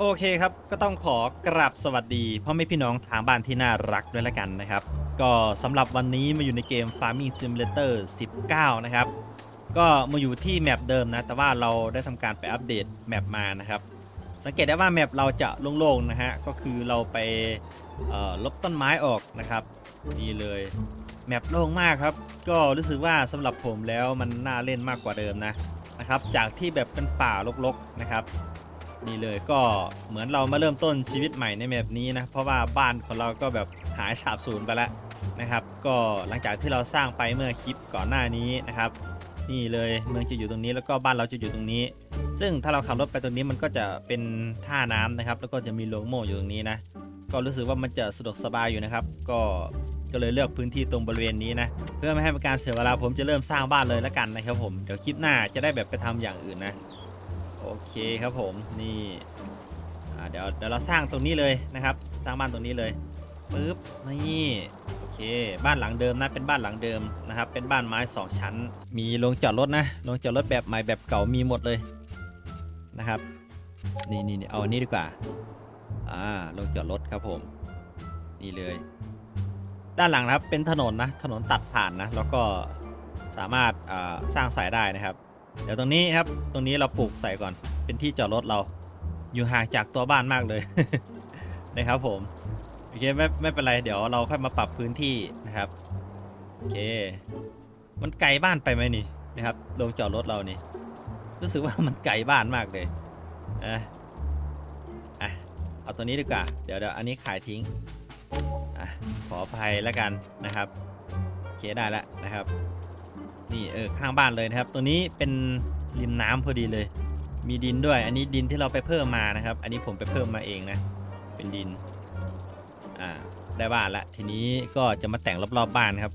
โอเคครับ ก็ต้องขอกราบสวัสดีพ่อแม่พี่น้องทางบ้านที่น่ารักด้วยละกันนะครับ ก็สำหรับวันนี้มาอยู่ในเกม Farming Simulator 19 นะครับ ก็มาอยู่ที่แมปเดิมนะ แต่ว่าเราได้ทำการไปอัปเดตแมปมานะครับ สังเกตได้ว่าแมปเราจะโล่งๆนะฮะ ก็คือเราไปลบต้นไม้ออกนะครับ นี่เลยแมปโล่งมากครับ ก็รู้สึกว่าสำหรับผมแล้วมันน่าเล่นมากกว่าเดิมนะนะครับ จากที่แบบเป็นป่ารกๆนะครับ นี่เลยก็เหมือนเรามาเริ่มต้นชีวิตใหม่ในแบบนี้นะ เพราะว่าบ้านของเราก็แบบหายสาบสูญไปแล้วนะครับ ก็หลังจากที่เราสร้างไปเมื่อคลิปก่อนหน้านี้นะครับ นี่เลยเมืองจะอยู่ตรงนี้แล้วก็บ้านเราจะอยู่ตรงนี้ ซึ่งถ้าเราขับรถไปตรงนี้มันก็จะเป็นท่าน้ำนะครับ แล้วก็จะมีโรงโม่อยู่ตรงนี้นะก็รู้สึกว่ามันจะสะดวกสบายอยู่นะครับ ก็ก็เลยเลือกพื้นที่ตรงบริเวณนี้นะเพื่อไม่ให้เป็นการเสียเวลาผมจะเริ่มสร้างบ้านเลยแล้วกันนะครับผมเดี๋ยวคลิปหน้าจะได้แบบไปทำอย่างอื่นนะ โอเคครับผมนี่เดี๋ยวเดี๋ยวเราสร้างตรงนี้เลยนะครับ สร้างบ้านตรงนี้เลยปึ๊บนี่โอเค บ้านหลังเดิมนะเป็นบ้านหลังเดิมนะครับ เป็นบ้านไม้สองชั้น มีโรงจอดรถนะโรงจอดรถแบบใหม่แบบเก่ามีหมดเลยนะครับนี่นี่เอาอันนี้ดีกว่าอ่าโรงจอดรถครับผม นี่เลย ด้านหลังนะครับเป็นถนนนะถนนตัดผ่านนะแล้วก็สามารถสร้างสายได้นะครับ เดี๋ยวตรงนี้ครับ ตรงนี้เราปลูกใส่ก่อน เป็นที่จอดรถเรา อยู่ห่างจากตัวบ้านมากเลย นะครับผม โอเคไม่ไม่เป็นไร เดี๋ยวเราค่อยมาปรับพื้นที่นะครับ โอเค มันไกลบ้านไปไหมนี่นะครับลงจอดรถเรานี่ รู้สึกว่ามันไกลบ้านมากเลยอะอะ เอาตัวนี้ดีกว่า เดี๋ยวเดี๋ยวอันนี้ขายทิ้ง อะ ขออภัยแล้วกันนะครับโอเคได้แล้วนะครับ นี่เออข้างบ้านเลยนะครับ ตัวนี้เป็นริมน้ำพอดีเลย มีดินด้วย อันนี้ดินที่เราไปเพิ่มมานะครับ อันนี้ผมไปเพิ่มมาเองนะ เป็นดิน อ่า ได้บ้านละ ทีนี้ก็จะมาแต่งรอบๆบบ้านครับ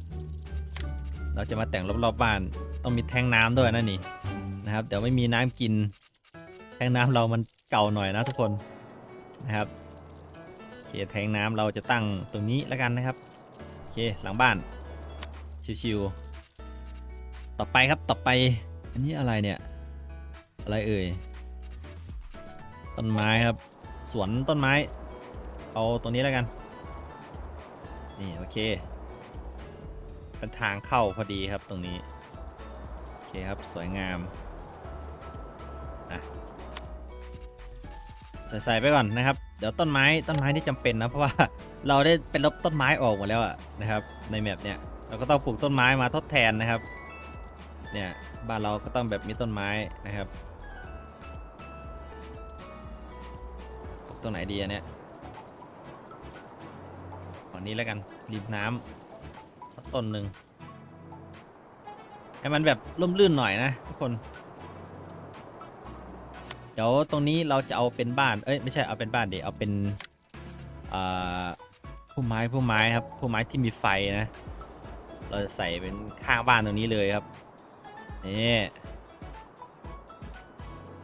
เราจะมาแต่งรอบๆบบ้าน ต้องมีแทงน้ำด้วยนะนี่นะครับเดี๋ยวไม่มีน้ำกิน แทงน้ำเรามันเก่าหน่อยนะทุกคนนะครับโอเคแทงน้ำเราจะตั้งตรงนี้แล้วกันนะครับโอเคหลังบ้านชิวๆ ต่อไปครับต่อไป อันนี้อะไรเนี่ย อะไรเอ่ย ต้นไม้ครับ สวนต้นไม้ เอาตัวนี้แล้วกัน นี่ โอเค เป็นทางเข้าพอดีครับตรงนี้ โอเคครับสวยงามอะใส่ไปก่อนนะครับ เดี๋ยวต้นไม้ต้นไม้นี่จำเป็นนะเพราะว่าเราได้เป็นลบต้นไม้ออกหมดแล้วอะนะครับ ในแมปเนี่ยเราก็ต้องปลูกต้นไม้มาทดแทนนะครับ เนี่ยบ้านเราก็ต้องแบบมีต้นไม้นะครับปลูกต้นไหนดีอันเนี้ยอันนี้แล้วกันริมน้ำสักต้นหนึ่งให้มันแบบร่มรื่นหน่อยนะทุกคน เดี๋ยวตรงนี้เราจะเอาเป็นบ้าน เอ้ยไม่ใช่เอาเป็นบ้านเดี๋ยวเอาเป็นผู้ไม้ผู้ไม้ครับผู้ไม้ที่มีไฟนะ เราจะใส่เป็นข้างบ้านตรงนี้เลยครับ นี่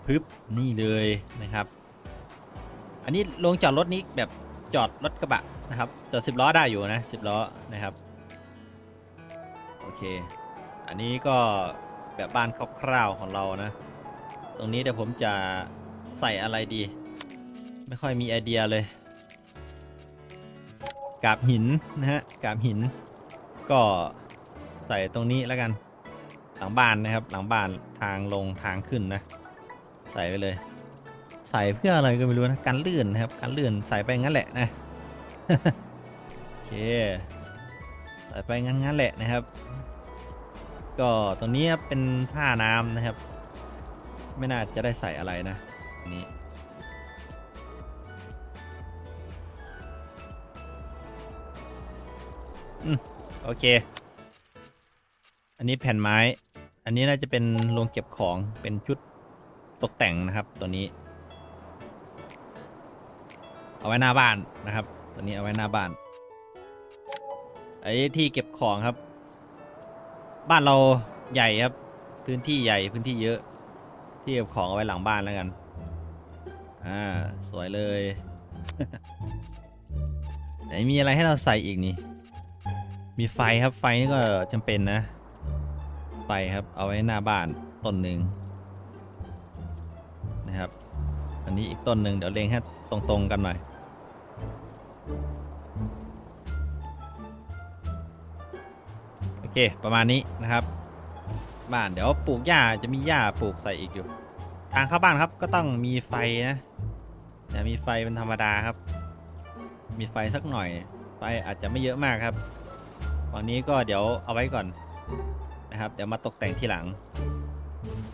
พึบนี่เลยนะครับ อันนี้ลงจอดรถนี้แบบจอดรถกระบะนะครับจอดสิบล้อได้อยู่นะสิบล้อนะครับโอเค อันนี้ก็แบบบ้านคร่าวๆของเรานะ ตรงนี้เดี๋ยวผมจะใส่อะไรดี ไม่ค่อยมีไอเดียเลยกาบหินนะฮะกาบหิน ก็ใส่ตรงนี้แล้วกัน หลังบ้านนะครับ หลังบ้านทางลงทางขึ้นนะ ใส่ไปเลย ใส่เพื่ออะไรก็ไม่รู้นะกันลื่นนะครับกันลื่นใส่ไปงั้นแหละนะโอเคใส่ไปงั้นงั้นแหละนะครับ ก็ตรงนี้เป็นผ้าน้ำนะครับ ไม่น่าจะได้ใส่อะไรนะนนี้อืมโอเค อันนี้แผ่นไม้ อันนี้น่าจะเป็นโรงเก็บของเป็นชุดตกแต่งนะครับตัวนี้ เอาไว้หน้าบ้านนะครับ ตัวนี้เอาไว้หน้าบ้านไอ้ที่เก็บของครับ บ้านเราใหญ่ครับ พื้นที่ใหญ่พื้นที่เยอะ ที่เก็บของเอาไว้หลังบ้านแล้วกัน อ่าสวยเลยไหนมีอะไรให้เราใส่อีกนี่ มีไฟครับไฟนี่ก็จำเป็นนะ ไฟครับ เอาไว้หน้าบ้านต้นหนึ่งนะครับ อันนี้อีกต้นหนึ่งเดี๋ยวเลงให้ตรงๆกันหน่อยโอเคประมาณนี้นะครับ บ้านเดี๋ยวปลูกหญ้าจะมีหญ้าปลูกใส่อีกอยู่ ทางเข้าบ้านครับก็ต้องมีไฟนะอย่ามีไฟเป็นธรรมดาครับ มีไฟสักหน่อย ไฟอาจจะไม่เยอะมากครับวันนี้ก็เดี๋ยวเอาไว้ก่อน นะครับ เดี๋ยวมาตกแต่งทีหลัง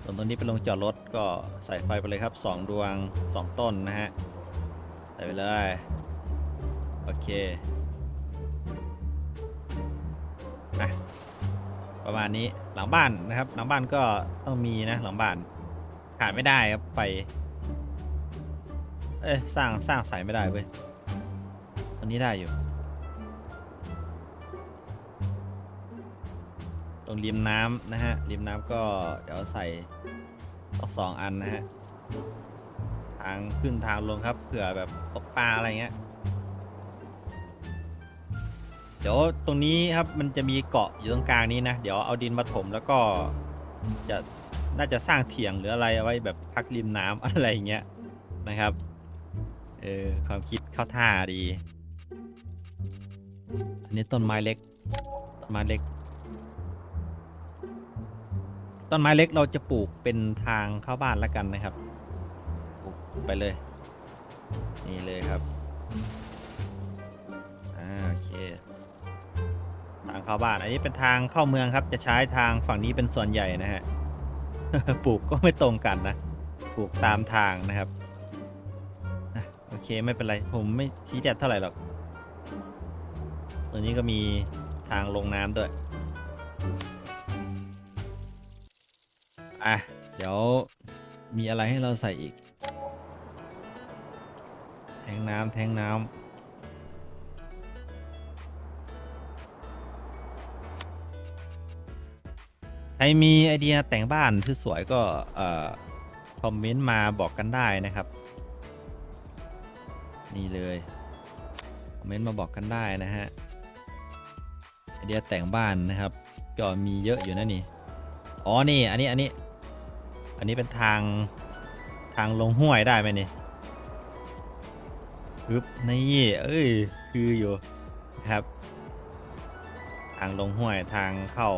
ส่วนตรงนี้เป็นโรงจอดรถก็ใส่ไฟไปเลยครับ 2 ดวง 2 ต้นนะฮะ ใส่ไปเลย โอเคอะประมาณนี้หลังบ้านนะครับ หลังบ้านก็ต้องมีนะหลังบ้านขาดไม่ได้ครับไฟเอ้ยสร้างสร้างสายไม่ได้เว้ยตัวนี้ได้อยู่ รงริมน้ำนะฮะ ริมน้ำก็เดี๋ยวใส่ต่อสองอันนะฮะ ทางขึ้นทางลงครับ เผื่อแบบตกปลาอะไรเงี้ย เดี๋ยวตรงนี้ครับมันจะมีเกาะอยู่ตรงกลางนี้นะ เดี๋ยวเอาดินมาถมแล้วก็จะน่าจะสร้างเถียงหรืออะไรเอาไว้แบบพักริมน้ำอะไรเงี้ยนะครับ เออความคิดเข้าท่าดี อันนี้ต้นไม้เล็ก ต้นไม้เล็ก ต้นไม้เล็กเราจะปลูกเป็นทางเข้าบ้านแล้วกันนะครับปลูกไปเลย นี่เลยครับอ่าโอเคทางเข้าบ้านอันนี้เป็นทางเข้าเมืองครับ จะใช้ทางฝั่งนี้เป็นส่วนใหญ่นะฮะปลูกก็ไม่ตรงกันนะปลูกตามทางนะครับโอเคไม่เป็นไรผมไม่ชี้แจงเท่าไหร่หรอกตัวนี้ก็มีทางลงน้ำด้วย อะ เดี๋ยวมีอะไรให้เราใส่อีก แทงน้ำแทงน้ำใครมีไอเดียแต่งบ้านสวยๆก็เอ่อคอมเมนต์มาบอกกันได้นะครับ นี่เลยคอมเมนต์มาบอกกันได้นะฮะไอเดียแต่งบ้านนะครับ ก็มีเยอะอยู่นะนี่ อ๋อ นี่ อันนี้ อันนี้ อันนี้เป็นทางทางลงห้วยได้ไหมนี่ปึ๊บนี่เอ้ยคืออยู่ครับ ทางลงห้วยทางเข้า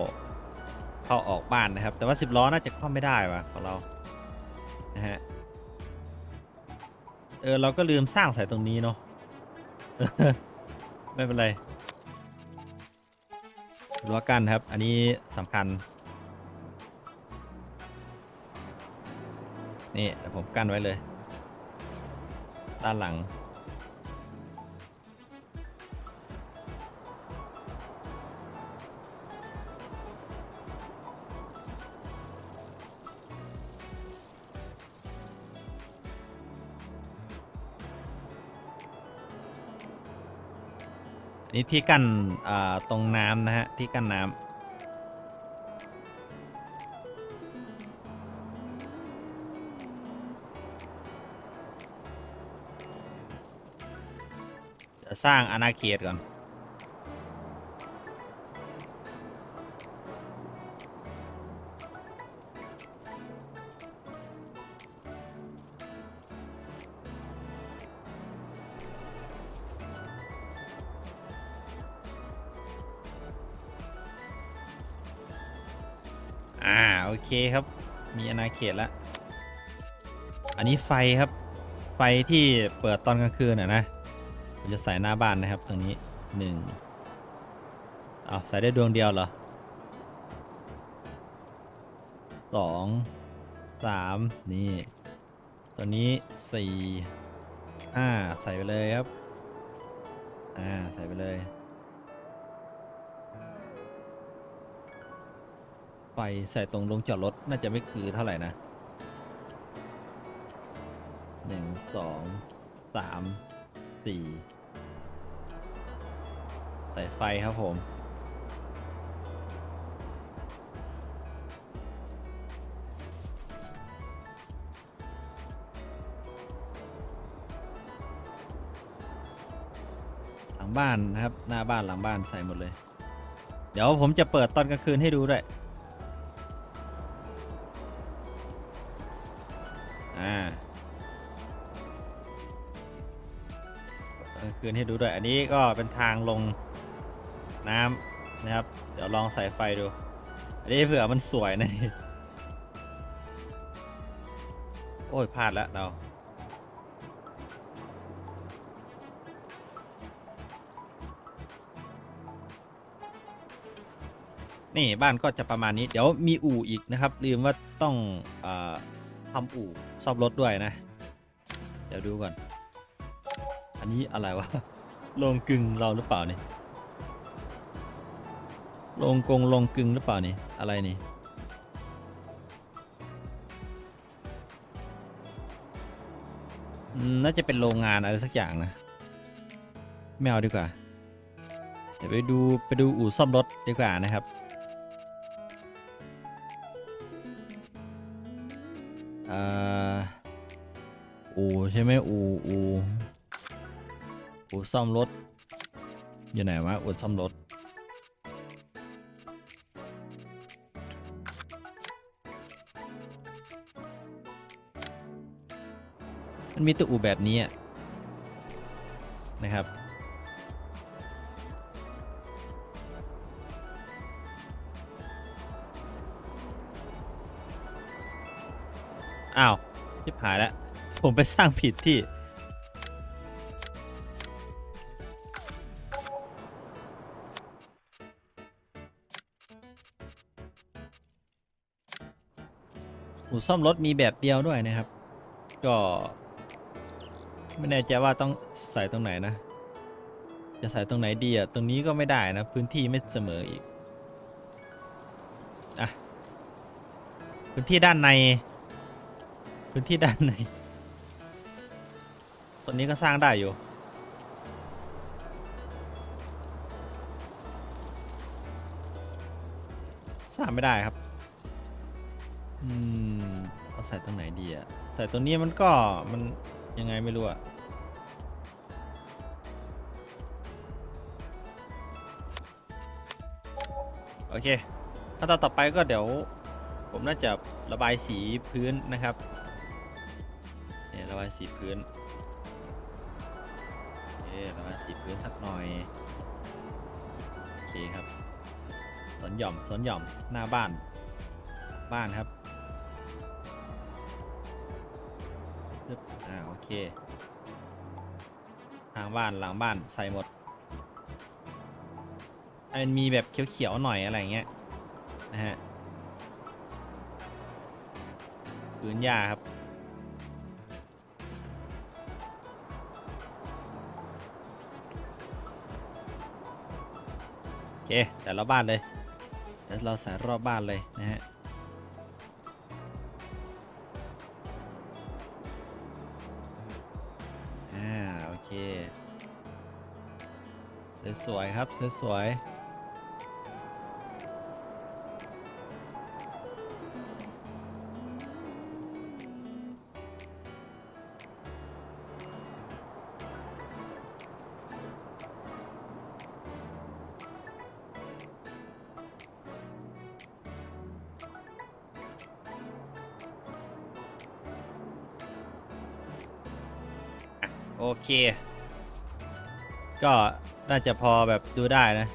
เข้าออกบ้านนะครับ แต่ว่า10ล้อน่าจะเข้าไม่ได้ว่ะของเรานะฮะเออเราก็ลืมสร้างสายตรงนี้เนาะไม่เป็นไรรั้วกั้นครับ อันนี้สำคัญ นี่เดี๋ยวผมกั้นไว้เลย ด้านหลังนนี้ที่กั้นตรงน้ำนะฮะ ที่กั้นน้ำ สร้างอาณาเขตก่อน อ่า โอเคครับ มีอาณาเขตแล้ว อันนี้ไฟครับ ไฟที่เปิดตอนกลางคืนอะนะ ผมจะใส่หน้าบ้านนะครับตรงนี้หนึ่งเอาใส่ได้ดวงเดียวเหรอสองสามนี่ตัวนี้สี่ห้าใส่ไปเลยครับ อ่า ใส่ไปเลยไฟใส่ตรงลงจอดรถ น่าจะไม่คือเท่าไหร่นะหนึ่งสองสาม สี่ใส่ไฟครับผม หลังบ้านนะครับ หน้าบ้านหลังบ้านใส่หมดเลย เดี๋ยวผมจะเปิดตอนกลางคืนให้ดูด้วย คืนให้ดูด้วย อันนี้ก็เป็นทางลงน้ำนะครับ เดี๋ยวลองใส่ไฟดู อันนี้เผื่อมันสวยนะนี่ โอ้ยพลาดแล้วเรานี่บ้านก็จะประมาณนี้ เดี๋ยวมีอู่อีกนะครับ ลืมว่าต้องอทำอู่ซ่อมรถด้วยนะ เดี๋ยวดูก่อน อันนี้อะไรวะโรงกึ่งเราหรือเปล่านี่โรงกงโรงกึ่งหรือเปล่านี่อะไรนี่น่าจะเป็นโรงงานอะไรสักอย่างนะไม่เอาดีกว่า เดี๋ยวไปดูไปดูอู่ซ่อมรถดีกว่านะครับอ่าอู่ใช่ไหมอู่อู่ อู่ซ่อมรถ อยู่ไหนวะอู่ซ่อมรถ มันมีตัวอู่แบบนี้นะครับอ้าวชิบหายแล้ว ผมไปสร้างผิดที่ อู่ซ่อมรถมีแบบเดียวด้วยนะครับ ก็ ไม่แน่ใจว่าต้องใส่ตรงไหนนะ จะใส่ตรงไหนดีอะตรงนี้ก็ไม่ได้นะ พื้นที่ไม่เสมออีกอะพื้นที่ด้านใน พื้นที่ด้านในตรงนี้ก็สร้างได้อยู่สร้างไม่ได้ครับ ส่ตรงไหนดีอะใส่ตรงนี้มันก็มันยังไงไม่รู้อะโอเคขั้นตอนต่อไปก็เดี๋ยว ผมน่าจะระบายสีพื้นนะครับเนี่ยระบายสีพื้นโอเคระบายสีพื้นสักหน่อยโอเคครับสนหย่อมสนหย่อมหน้าบ้านบ้านครับ ปึ๊บอ่าโอเคทางบ้านหลังบ้านใส่หมดมันมีแบบเขียวๆหน่อยอะไรเงี้ยนะฮะพื้นหญ้าครับโอเคแต่ละบ้านเลยเดี๋ยวเราใส่รอบบ้านเลยนะฮะ สวยๆครับสวยๆโอเค ก็ น่าจะพอแบบดูได้นะ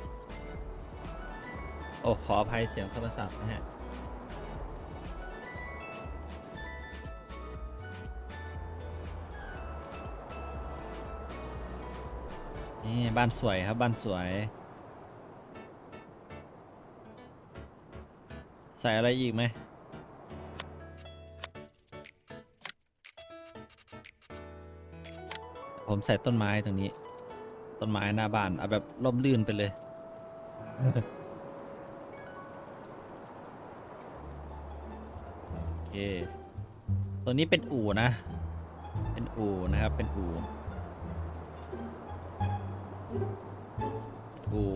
โอ้ขออภัยเสียงโทรศัพท์นะฮะ นี่บ้านสวยครับบ้านสวย ใส่อะไรอีกไหมผมใส่ต้นไม้ตรงนี้ ต้นไม้หน้าบ้านเอาแบบร่มรื่นไปเลย โอเค ตัวนี้เป็นอู่นะ เป็นอู่นะครับ เป็นอู่ อู่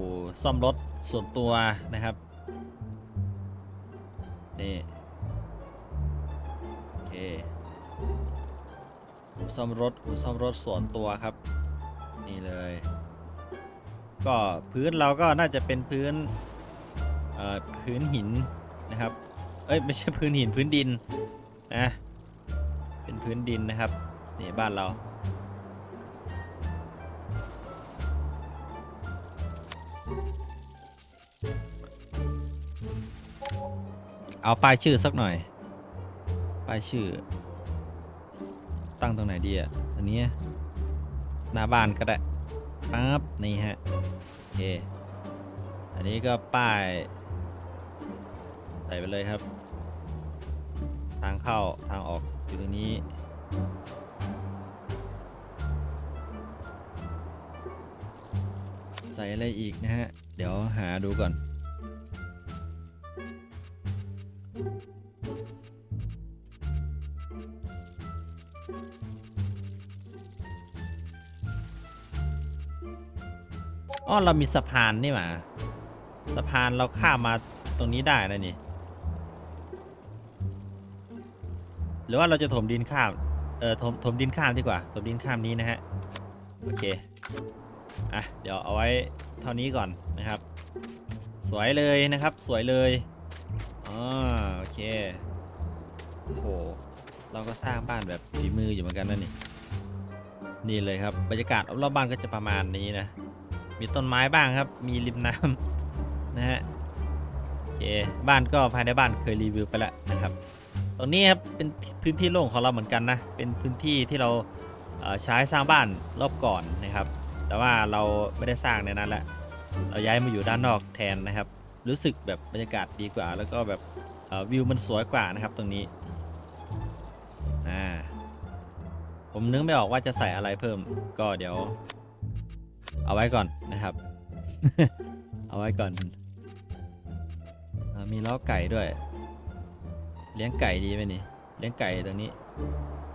ซ่อมรถส่วนตัวนะครับ นี่ โอเคอู่ซ่อมรถอู่ซ่อมรถส่วนตัวครับ นี่เลย ก็พื้นเราก็น่าจะเป็นพื้นเอ่อพื้นหินนะครับ เอ้ยไม่ใช่พื้นหินพื้นดินนะเป็นพื้นดินนะครับนี่บ้านเรา เอาป้ายชื่อสักหน่อยป้ายชื่อ ตั้งตรงไหนดีอะอันนี้หน้าบ้านก็ได้ ปั๊บนี่ฮะโอเคอันนี้ก็ป้าย ใส่ไปเลยครับ ทางเข้าทางออกอยู่ตรงนี้ใส่อะไรอีกนะฮะ เดี๋ยวหาดูก่อน อ๋อเรามีสะพานนี่หว่าสะพานเราข้ามมาตรงนี้ได้นะนี่ หรือว่าเราจะถมดินข้าม เออถมถมดินข้ามดีกว่า ถมดินข้ามนี้นะฮะ โอเค อะ เดี๋ยวเอาไว้เท่านี้ก่อนนะครับ สวยเลยนะครับ สวยเลยอ๋อโอเค โอ้โห เราก็สร้างบ้านแบบฝีมืออยู่เหมือนกันนะนี่ นี่เลยครับ บรรยากาศรอบๆบ้านก็จะประมาณนี้นะ มีต้นไม้บ้างครับ มีริมน้ำนะฮะโอเคบ้านก็ภายในบ้านเคยรีวิวไปแล้วนะครับ ตรงนี้ครับเป็นพื้นที่โล่งของเราเหมือนกันนะ เป็นพื้นที่ที่เราเอ่อใช้สร้างบ้านรอบก่อนนะครับ แต่ว่าเราไม่ได้สร้างในนั้นแหละเราย้ายมาอยู่ด้านนอกแทนนะครับ รู้สึกแบบบรรยากาศดีกว่า แล้วก็แบบวิวมันสวยกว่านะครับตรงนี้อ่าผมนึกไม่ออกว่าจะใส่อะไรเพิ่ม ก็เดี๋ยว เอาไว้ก่อนนะครับ เอาไว้ก่อนอมีล้อไก่ด้วย เลี้ยงไก่ดีไหมนี่ เลี้ยงไก่ตรงนี้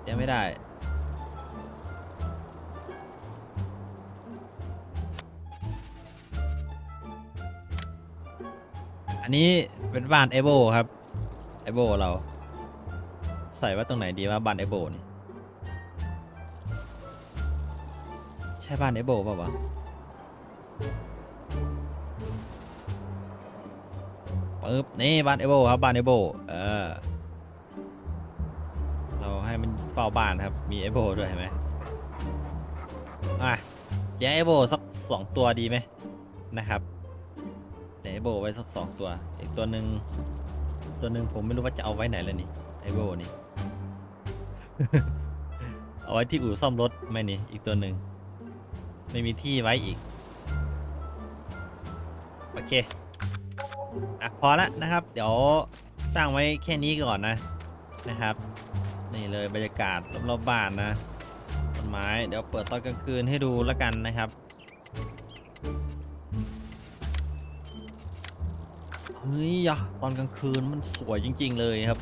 เลี้ยงไม่ได้ อันนี้เป็นบ้านไอโบครับ ไอโบเรา ใส่ว่าตรงไหนดีว่าบ้านไอโบนี่ ใช่บ้านไอโบเปล่าวะ ปึ๊บนี่บ้านไอโบครับบ้านไอโบเออเราให้มันเฝ้าบ้านครับมีไอโบด้วยเห็นไหมอะเลี้ยงไอโบสักสองตัวดีไหมนะครับเลี้ยงไอโบไว้สักสองตัวอีกตัวหนึ่งตัวหนึ่งผมไม่รู้ว่าจะเอาไว้ไหนแล้วนี่ไอโบนี่เอาไว้ที่อู่ซ่อมรถไหมนี่อีกตัวหนึ่งไม่มีที่ไว้อีก โอเค อะ พอละนะครับ เดี๋ยวสร้างไว้แค่นี้ก่อนนะ นะครับ นี่เลยบรรยากาศรอบๆบ้านนะ ต้นไม้ เดี๋ยวเปิดตอนกลางคืนให้ดูแล้วกันนะครับเฮ้ยยะตอนกลางคืนมันสวยจริง ๆ เลยครับ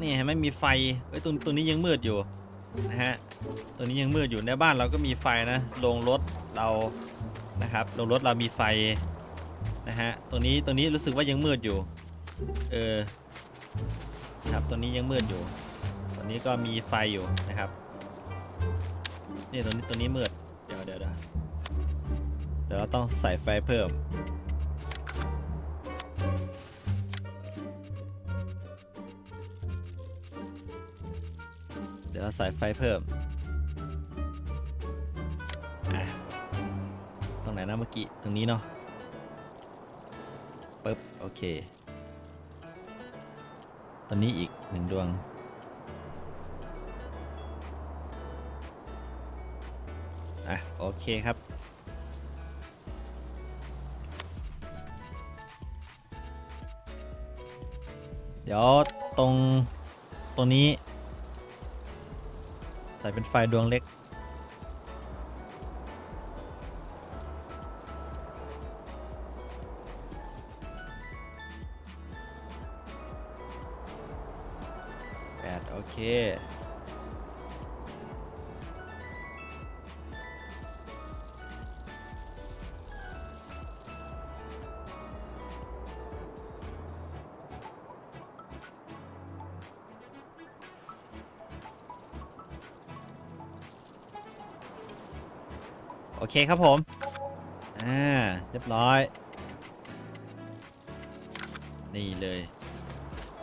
นี่เห็นไหมมีไฟไอ้ตัวตัวนี้ยังมืดอยู่นะฮะ ตัวนี้ยังมืดอยู่ในบ้านเราก็มีไฟนะ โรงรถเรา นะครับ โรงรถเรามีไฟ นะฮะตัวนี้ตัวนี้รู้สึกว่ายังมืดอยู่ เออครับตัวนี้ยังมืดอยู่ตัวนี้ก็มีไฟอยู่นะครับนี่ตัวนี้ตัวนี้มืดเดี๋ยวเดี๋ยวเดี๋ยวเดี๋ยวเราต้องใส่ไฟเพิ่มเดี๋ยวเราใส่ไฟเพิ่มอะตรงไหนนะเมื่อกี้ตรงนี้เนาะ ปึ๊บ โอเค ตอนนี้อีกหนึ่งดวง อะ โอเคครับ เดี๋ยวตรง ตรงนี้ ใส่เป็นไฟดวงเล็ก โอเคครับผม อ่า เรียบร้อย นี่เลย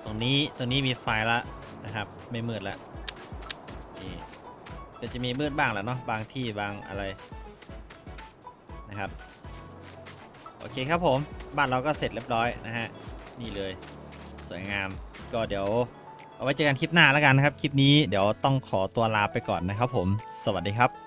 ตรงนี้ ตรงนี้มีไฟละนะครับ ไม่มืดละนี่แต่จะมีมืดบ้างแหละเนาะบางที่บางอะไรนะครับโอเคครับผมบ้านเราก็เสร็จเรียบร้อยนะฮะนี่เลยสวยงามก็เดี๋ยวเอาไว้เจอกันคลิปหน้าแล้วกันนะครับ คลิปนี้เดี๋ยวต้องขอตัวลาไปก่อนนะครับผม สวัสดีครับ